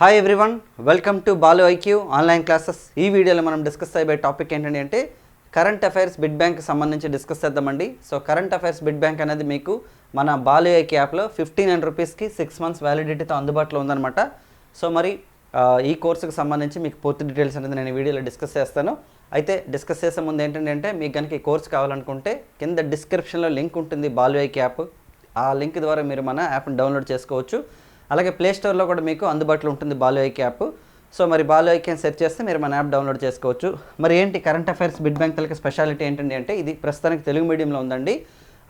Hi everyone welcome to Balu IQ online classes ఈ వీడియోలో మనం డిస్కస్ అయ్యే టాపిక్ ఏంటంటే అంటే కరెంట్ అఫైర్స్ బిడ్ బ్యాంక్ సంబంధించి డిస్కస్ చేద్దామండి. So current affairs bit bank అనేది మీకు మన బాలు ఐక్యూ యాప్లో ఫిఫ్టీన్ హండ్రెడ్ రూపీస్కి సిక్స్ మంత్స్ వ్యాలిడిటీతో అందుబాటులో ఉందన్నమాట. సో మరి ఈ కోర్సుకు సంబంధించి మీకు పూర్తి డీటెయిల్స్ అనేది నేను వీడియోలో డిస్కస్ చేస్తాను. అయితే డిస్కస్ చేసే ముందు ఏంటంటే అంటే మీకు కనుక ఈ కోర్స్ కావాలనుకుంటే కింద డిస్క్రిప్షన్లో లింక్ ఉంటుంది బాలు ఐక్యూ యాప్ ఆ లింక్ ద్వారా మీరు మన యాప్ని డౌన్లోడ్ చేసుకోవచ్చు. అలాగే ప్లే స్టోర్లో కూడా మీకు అందుబాటులో ఉంటుంది బాలు ఐక్ యాప్ సో మరి బాలు ఐక్ అని సెర్చ్ చేస్తే మీరు మన యాప్ డౌన్లోడ్ చేసుకోవచ్చు. మరి ఏంటి కరెంట్ అఫైర్స్ బిడ్ బ్యాంక్ తలకి స్పెషాలిటీ ఏంటండి అంటే ఇది ప్రస్తుతానికి తెలుగు మీడియంలో ఉందండి.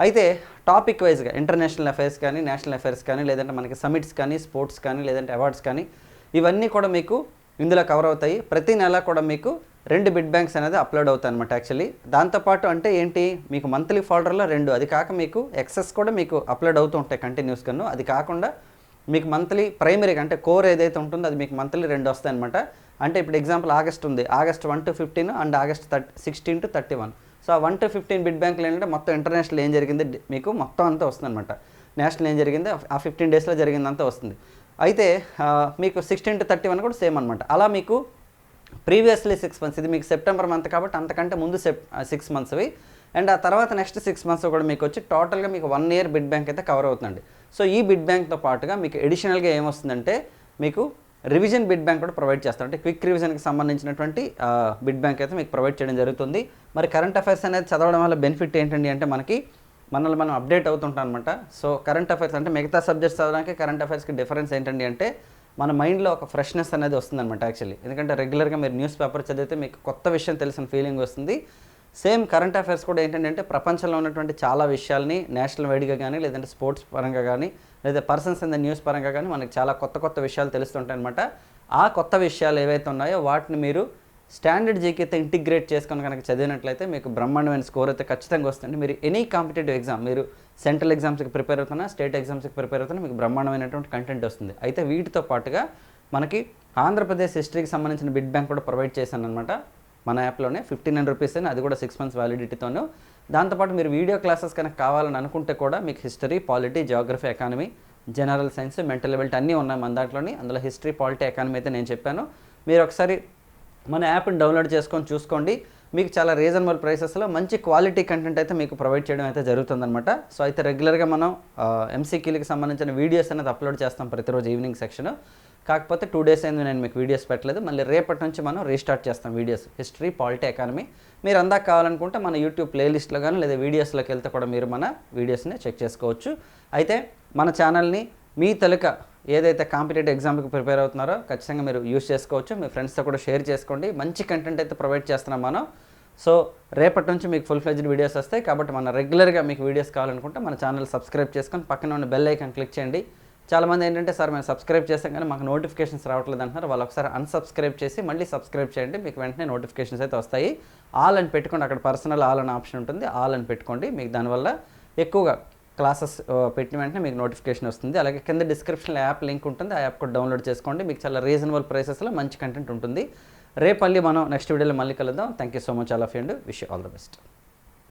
అయితే టాపిక్ వైజ్గా ఇంటర్నేషనల్ అఫైర్స్ కానీ నేషనల్ అఫైర్స్ కానీ లేదంటే మనకి సమిట్స్ కానీ స్పోర్ట్స్ కానీ లేదంటే అవార్డ్స్ కానీ ఇవన్నీ కూడా మీకు ఇందులో కవర్ అవుతాయి. ప్రతి నెల కూడా మీకు రెండు బిడ్ బ్యాంక్స్ అనేది అప్లోడ్ అవుతాయి అనమాట యాక్చువల్లీ దాంతోపాటు అంటే ఏంటి మీకు మంత్లీ ఫోల్డర్లో రెండు. అది కాక మీకు ఎక్సెస్ కూడా మీకు అప్లోడ్ అవుతూ ఉంటాయి కంటిన్యూస్గాను అది కాకుండా మీకు మంత్లీ ప్రైమరీగా అంటే కోర్ ఏదైతే ఉంటుందో అది మీకు మంత్లీ రెండు వస్తాయి అనమాట అంటే ఇప్పుడు ఎగ్జాంపుల్ ఆగస్ట్ ఉంది. August one to fifteen and August thirty sixteen to thirty one so ఆ వన్ టు ఫిఫ్టీన్ బిడ్ బ్యాంకులు ఏంటంటే మొత్తం ఇంటర్నేషనల్ ఏం జరిగింది? మీకు మొత్తం అంతా వస్తుంది అనమాట నేషనల్ ఏం జరిగింది? ఆ ఫిఫ్టీన్ డేస్లో జరిగిందంతా వస్తుంది. అయితే మీకు సిక్స్టీన్ టు థర్టీ వన్ కూడా సేమ్ అనమాట అలా మీకు ప్రీవియస్లీ సిక్స్ మంత్స్ ఇది మీకు సెప్టెంబర్ మంత్ కాబట్టి అంతకంటే ముందు సెప్ సిక్స్ మంత్స్వి అండ్ ఆ తర్వాత నెక్స్ట్ సిక్స్ మంత్స్ కూడా మీకు వచ్చి టోటల్గా మీకు వన్ ఇయర్ బిడ్ బ్యాంక్ అయితే కవర్ అవుతుందండి. సో ఈ బిడ్ బ్యాంక్తో పాటుగా మీకు ఎడిషనల్గా ఏమొస్తుందంటే మీకు రివిజన్ బిడ్ బ్యాంక్ కూడా ప్రొవైడ్ చేస్తారు. అంటే క్విక్ రివిజన్కి సంబంధించినటువంటి బిడ్ బ్యాంక్ అయితే మీకు ప్రొవైడ్ చేయడం జరుగుతుంది. మరి కరెంట్ అఫైర్స్ అనేది చదవడం వల్ల బెనిఫిట్ ఏంటండి అంటే మనకి మనల్ని మనం అప్డేట్ అవుతుంటాం అనమాట సో కరెంట్ అఫైర్స్ అంటే మిగతా సబ్జెక్ట్స్ చదవడానికి కరెంట్ అఫైర్స్కి డిఫరెన్స్ ఏంటండి అంటే మన మైండ్లో ఒక ఫ్రెష్నెస్ అనేది వస్తుందన్నమాట యాక్చువల్లీ ఎందుకంటే రెగ్యులర్గా మీరు న్యూస్ పేపర్ చదివితే మీకు కొత్త విషయం తెలిసిన ఫీలింగ్ వస్తుంది. సేమ్ కరెంట్ అఫైర్స్ కూడా ఏంటంటే ప్రపంచంలో ఉన్నటువంటి చాలా విషయాల్ని నేషనల్ వైడ్గా కానీ లేదంటే స్పోర్ట్స్ పరంగా కానీ లేదా పర్సన్స్ ఇన్ ద న్యూస్ పరంగా కానీ మనకి చాలా కొత్త కొత్త విషయాలు తెలుస్తుంటాయి అనమాట ఆ కొత్త విషయాలు ఏవైతే ఉన్నాయో వాటిని మీరు స్టాండర్డ్ జీకేతో ఇంటిగ్రేట్ చేసుకొని కనుక చదివినట్లయితే మీకు బ్రహ్మాండమైన స్కోర్ అయితే ఖచ్చితంగా వస్తుంది. మీరు ఎనీ కాంపిటేటివ్ ఎగ్జామ్ మీరు సెంట్రల్ ఎగ్జామ్స్కి ప్రిపేర్ అవుతున్నా స్టేట్ ఎగ్జామ్స్కి ప్రిపేర్ అవుతున్నా మీకు బ్రహ్మాండమైనటువంటి కంటెంట్ వస్తుంది. అయితే వీటితో పాటుగా మనకి ఆంధ్రప్రదేశ్ హిస్టరీకి సంబంధించిన బిడ్ బ్యాంక్ కూడా ప్రొవైడ్ చేశాను అనమాట మన యాప్లోనే ఫిఫ్టీన్ హండ్రెడ్ రూపీస్ అని అది కూడా సిక్స్ మంత్స్ వ్యాలిడిటీతోను దాంతోపాటు మీరు వీడియో క్లాసెస్ కనుక కావాలని అనుకుంటే కూడా మీకు history polity geography economy general science mental ability అన్నీ ఉన్నాయి మన దాంట్లోని. అందులో హిస్టరీ పాలిటీ ఎకానమీ అయితే నేను చెప్పాను. మీరు ఒకసారి మన యాప్ని డౌన్లోడ్ చేసుకొని చూసుకోండి. మీకు చాలా రీజనబుల్ ప్రైసెస్లో మంచి క్వాలిటీ కంటెంట్ అయితే మీకు ప్రొవైడ్ చేయడం అయితే జరుగుతుందన్నమాట. సో అయితే రెగ్యులర్గా మనం ఎంసీక్యూలకి సంబంధించిన వీడియోస్ అనేది అప్లోడ్ చేస్తాం ప్రతిరోజు ఈవినింగ్ సెక్షన్ కాకపోతే టూ డేస్ అయింది నేను మీకు వీడియోస్ పెట్టలేదు. మళ్ళీ రేపటి నుంచి మనం రీస్టార్ట్ చేస్తాం వీడియోస్ హిస్టరీ పాలిటీ ఎకానమీ మీరు అందాక కావాలనుకుంటే మన యూట్యూబ్ ప్లేలిస్ట్లో కానీ లేదా వీడియోస్లోకి వెళ్తే కూడా మీరు మన వీడియోస్ని చెక్ చేసుకోవచ్చు. అయితే మన ఛానల్ని మీ తలుక ఏదైతే కాంపిటేటివ్ ఎగ్జామ్కి ప్రిపేర్ అవుతున్నారో ఖచ్చితంగా మీరు యూస్ చేసుకోవచ్చు. మీ ఫ్రెండ్స్తో కూడా షేర్ చేసుకోండి. మంచి కంటెంట్ అయితే ప్రొవైడ్ చేస్తున్నాం మనం. సో రేపటి నుంచి మీకు ఫుల్ ఫ్లెజ్డ్ వీడియోస్ వస్తాయి. కాబట్టి మన రెగ్యులర్గా మీకు వీడియోస్ కావాలనుకుంటే మన ఛానల్ సబ్స్క్రైబ్ చేసుకొని పక్కన ఉన్న బెల్ ఐకాన్ క్లిక్ చేయండి. చాలామంది ఏంటంటే సార్ మేము సబ్స్క్రైబ్ చేస్తాం కానీ మాకు నోటిఫికేషన్స్ రావట్లేదు అంటున్నారు. వాళ్ళు ఒకసారి అన్సబ్స్క్రైబ్ చేసి మళ్ళీ సబ్స్క్రైబ్ చేయండి. మీకు వెంటనే నోటిఫికేషన్స్ అయితే వస్తాయి. ఆల్ అని పెట్టుకోండి. అక్కడ పర్సనల్ ఆల్ అని ఆప్షన్ ఉంటుంది. ఆల్ అని పెట్టుకోండి. మీకు దానివల్ల ఎక్కువగా క్లాసెస్ పెట్టిన వెంటనే మీకు నోటిఫికేషన్ వస్తుంది. అలాగే కింద డిస్క్రిప్షన్లో యాప్ లింక్ ఉంటుంది. ఆ యాప్ కూడా డౌన్లోడ్ చేసుకోండి. మీకు చాలా రీజనబుల్ ప్రైసెస్లో మంచి కంటెంట్ ఉంటుంది. రేపు మళ్ళీ మనం నెక్స్ట్ వీడియోలో మళ్ళీ కలుద్దాం. Thank you so much all of and wish all the best